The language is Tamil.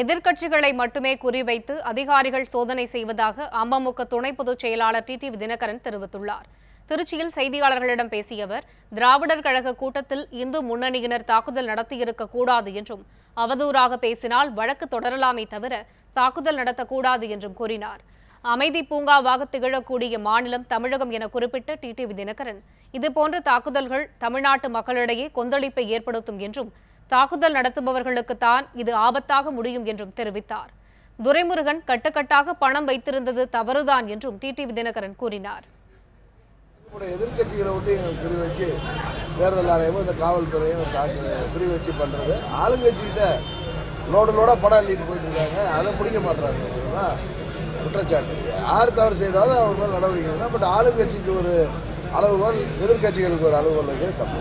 எதிர்க்கட்சிகளை மட்டுமே குறிவைத்து அதிகாரிகள் சோதனை செய்வதாக அமமுக துணை பொதுச் செயலாளர் டி டி தினகரன் தெரிவித்துள்ளார். திருச்சியில் செய்தியாளர்களிடம் பேசிய அவர் திராவிடர் கழக கூட்டத்தில் இந்து முன்னணியினர் தாக்குதல் நடத்தியிருக்க கூடாது என்றும் அவதூறாக பேசினால் வழக்கு தொடரலாமே தவிர தாக்குதல் நடத்தக்கூடாது என்றும் கூறினார். அமைதி பூங்காவாக திகழக்கூடிய மாநிலம் தமிழகம் என குறிப்பிட்ட டிடிவி தினகரன் இதுபோன்ற தாக்குதல்கள் தமிழ்நாட்டு மக்களிடையே கொந்தளிப்பை ஏற்படுத்தும் என்றும் தாக்குதல் நடத்துபவர்களுக்குத்தான் இது ஆபத்தாக முடியும் என்றும் தெரிவித்தார். துரைமுருகன் கட்டுக்கட்டாக பணம் வைத்திருந்தது தவறுதான் என்றும் டிடிவி தினகரன் கூறினார். எதிர்கட்சிகளை எதிர்க்கட்சிகளை விட்டு வச்சு தேர்தல் ஆணையமும் இந்த காவல்துறையும் பிரி வச்சு பண்ணுறது ஆளுங்கட்சிகிட்ட லோடு லோடாக படம் அள்ளிட்டு போயிட்டு இருக்காங்க. அதை பிடிக்க மாட்டுறாங்க குற்றச்சாட்டு. யார் தவறு செய்தாலும் அவங்க மேலே நடவடிக்கை பட் ஆளுங்கட்சிக்கு ஒரு அளவுகோல் எதிர்க்கட்சிகளுக்கு ஒரு அளவுகோல் வைக்கிறது தப்பு.